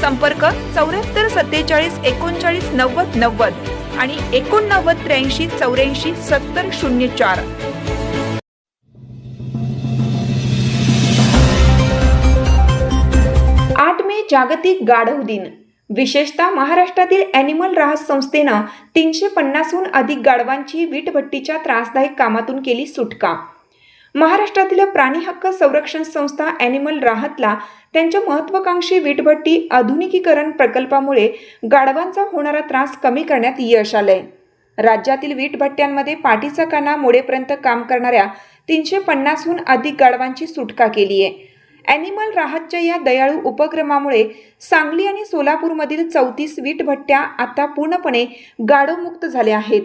संपर्क चौऱ्याहत्तर सत्तेचाळीस एकोणचाळीस नव्वद नव्वद आणि एकोणनव्वद त्र्याऐंशी चौऱ्याऐंशी सत्तर शून्य चार. आठ मे जागतिक गाढव दिन. विशेषतः महाराष्ट्रातील ॲनिमल राहस संस्थेनं तीनशे पन्नासहून अधिक गाढवांची वीटभट्टीच्या त्रासदायक कामातून केली सुटका. महाराष्ट्रातील प्राणी हक्क संरक्षण संस्था ॲनिमल राहतला त्यांच्या महत्वाकांक्षी वीटभट्टी आधुनिकीकरण प्रकल्पामुळे गाढवांचा होणारा त्रास कमी करण्यात यश आलंय. राज्यातील वीटभट्ट्यांमध्ये पाठीचा काना मोडेपर्यंत काम करणाऱ्या तीनशे पन्नासहून अधिक गाढवांची सुटका केली आहे ॲनिमल राहतच्या या दयाळू उपक्रमामुळे सांगली आणि सोलापूरमधील चौतीस वीटभट्ट्या आता पूर्णपणे गाढवमुक्त झाल्या आहेत.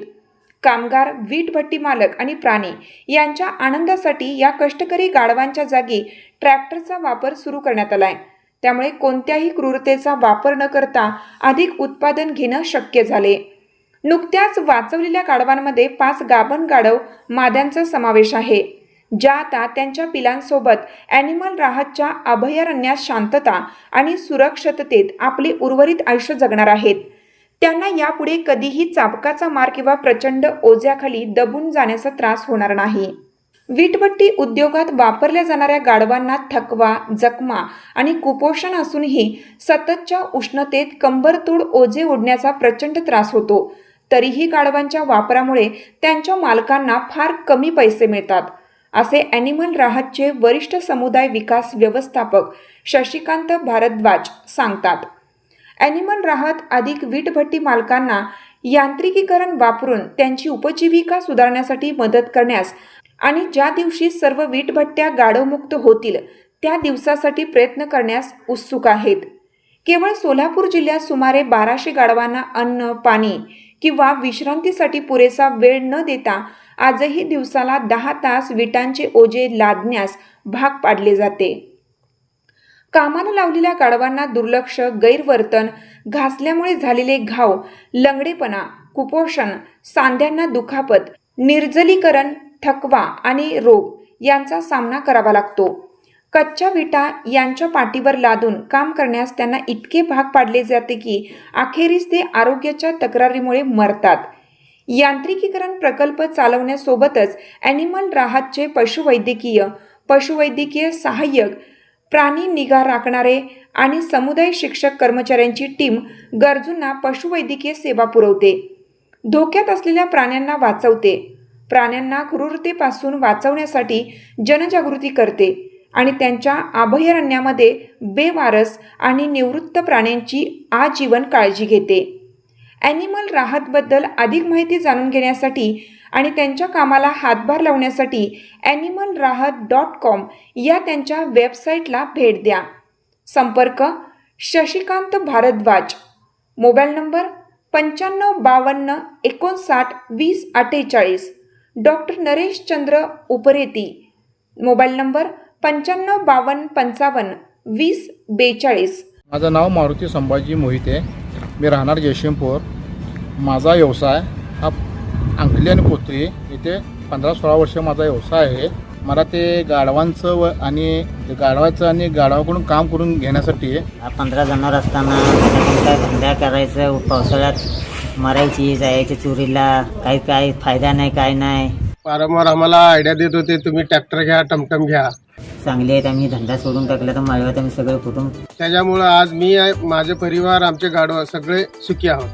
कामगार वीटभट्टी मालक आणि प्राणी यांच्या आनंदासाठी या कष्टकरी गाढवांच्या जागी ट्रॅक्टरचा वापर सुरू करण्यात आलाय. त्यामुळे कोणत्याही क्रूरतेचा वापर न करता अधिक उत्पादन घेणं शक्य झाले. नुकत्याच वाचवलेल्या गाढवांमध्ये पाच गाभण गाढव माद्यांचा समावेश आहे ज्या आता त्यांच्या पिलांसोबत ॲनिमल राहतच्या अभयारण्यात शांतता आणि सुरक्षिततेत आपले उर्वरित आयुष्य जगणार आहेत. त्यांना यापुढे कधीही चाबकाचा मार किंवा प्रचंड ओझ्याखाली दबून जाण्याचा त्रास होणार नाही. वीटभट्टी उद्योगात वापरल्या जाणाऱ्या गाढवांना थकवा जखमा आणि कुपोषण असूनही सततच्या उष्णतेत कंबरतोड ओझे ओढण्याचा प्रचंड त्रास होतो. तरीही गाढवांच्या वापरामुळे त्यांच्या मालकांना फार कमी पैसे मिळतात. असे ॲनिमल राहतचे वरिष्ठ समुदाय विकास व्यवस्थापक शशिकांत भारद्वाज सांगतात. ॲनिमल राहत अधिक वीटभट्टी मालकांना यांत्रिकीकरण वापरून त्यांची उपजीविका सुधारण्यासाठी मदत करण्यास आणि ज्या दिवशी सर्व वीटभट्ट्या गाढवमुक्त होतील त्या दिवसासाठी प्रयत्न करण्यास उत्सुक आहेत. केवळ सोलापूर जिल्ह्यात सुमारे बाराशे गाढवांना अन्न पाणी किंवा विश्रांतीसाठी पुरेसा वेळ न देता आजही दिवसाला दहा तास विटांचे ओझे लादण्यास भाग पाडले जाते. कामानं लावलेल्या गाढवांना दुर्लक्ष गैरवर्तन घासल्यामुळे झालेले घाव लंगडेपणा कुपोषण सांध्यांना दुखापत निर्जलीकरण थकवा आणि रोग यांचा सामना करावा लागतो. कच्च्या विटा यांच्या पाठीवर लादून काम करण्यास त्यांना इतके भाग पाडले जाते की अखेरीस ते आरोग्याच्या तक्रारीमुळे मरतात. यांत्रिकीकरण प्रकल्प चालवण्यासोबतच ॲनिमल राहतचे पशुवैद्यकीय पशुवैद्यकीय सहाय्यक प्राणी निगा राखणारे आणि समुदाय शिक्षक कर्मचाऱ्यांची टीम गरजूंना पशुवैद्यकीय सेवा पुरवते. धोक्यात असलेल्या प्राण्यांना वाचवते. प्राण्यांना क्रूरतेपासून वाचवण्यासाठी जनजागृती करते आणि त्यांच्या अभयारण्यामध्ये बेवारस आणि निवृत्त प्राण्यांची आजीवन काळजी घेते. ॲनिमल राहतबद्दल अधिक माहिती जाणून घेण्यासाठी आणि त्यांच्या कामाला हातभार लावण्यासाठी ॲनिमल राहत डॉट कॉम या त्यांच्या वेबसाईटला भेट द्या. संपर्क शशिकांत भारद्वाज. मोबाईल नंबर पंच्याण्णव बावन्न एकोणसाठ वीस अठ्ठेचाळीस. Doctor Naresh Chandra Upreti. Mobile number पंच्याण्णव बावन्न पंचावन्न वीस बेचाळीस. माझं नाव मारुती संभाजी मोहिते. मी राहणार जयसिंगपूर माझा व्यवसाय हा अंकली आणि पोत्री इथे पंधरा सोळा वर्ष माझा व्यवसाय आहे. मला ते गाढवांचं व आणि ते गाढवाचं आणि गाढवाकडून काम करून घेण्यासाठी पंधरा जनावर असताना काय धंदा करायचं पावसाळ्यात मरायची जायची चोरीला काही काय फायदा नाही काय नाही. वारंवार आम्हाला आयडिया देत होते तुम्ही ट्रॅक्टर घ्या टमटम घ्या. चांगले आहेत आम्ही धंदा सोडून टाकला तर माळव्यात आम्ही सगळं कुटुंब त्याच्यामुळं आज मी माझे परिवार आमचे गाडव सगळे सुखी आहोत.